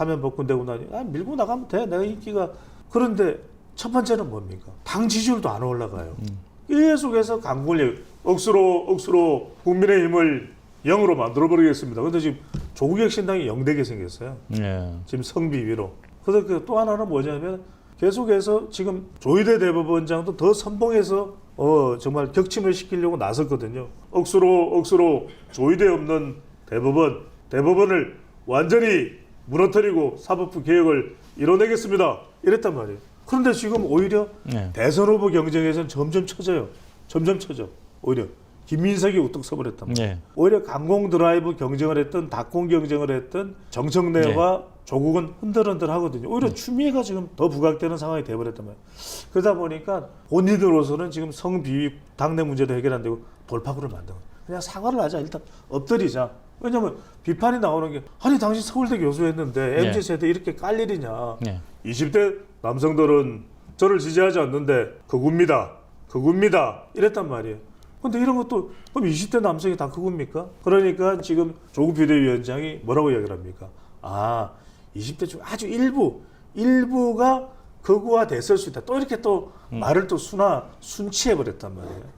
사면 복권되고 나니 아 밀고 나가면 돼. 내가 인기가. 그런데 첫 번째는 뭡니까? 당 지지율도 안 올라가요. 계속해서 강 권력 억수로 억수로 국민의 힘을 영으로 만들어 버리겠습니다. 근데 지금 조국혁 신당이 영되게 생겼어요. 예. 지금 성비위로. 그래서 그또 하나는 뭐냐면 계속해서 지금 조희대 대법원장도 더 선봉해서 어 정말 격침을 시키려고 나섰거든요. 억수로 억수로 조희대 없는 대법원 대법원을 완전히 무너뜨리고 사법부 개혁을 이뤄내겠습니다. 이랬단 말이에요. 그런데 지금 오히려 예. 대선 후보 경쟁에서는 점점 처져요. 점점 처져. 오히려 김민석이 우뚝 서버렸단 말이에요. 예. 오히려 강공 드라이브 경쟁을 했던 닭공 경쟁을 했던 정청래와 조국은 흔들흔들 하거든요. 오히려 추미애가 지금 더 부각되는 상황이 돼버렸단 말이에요. 그러다 보니까 본인으로서는 지금 성비위 당내 문제도 해결 안 되고 돌파구를 만든 거예요. 그냥 사과를 하자. 일단 엎드리자. 왜냐면 비판이 나오는 게 아니 당신 서울대 교수했는데 네. MZ 세대 이렇게 깔 일이냐. 예. 20대 남성들은 저를 지지하지 않는데 극우입니다. 극우입니다. 이랬단 말이에요. 근데 이런 것도 그럼 20대 남성이 다 극우입니까? 그러니까 지금 조국 비대위원장이 뭐라고 이야기를 합니까? 아, 20대 중 아주 일부, 일부가 극우화 됐을 수 있다. 또 이렇게 또 말을 또 순화, 순치해 버렸단 말이에요.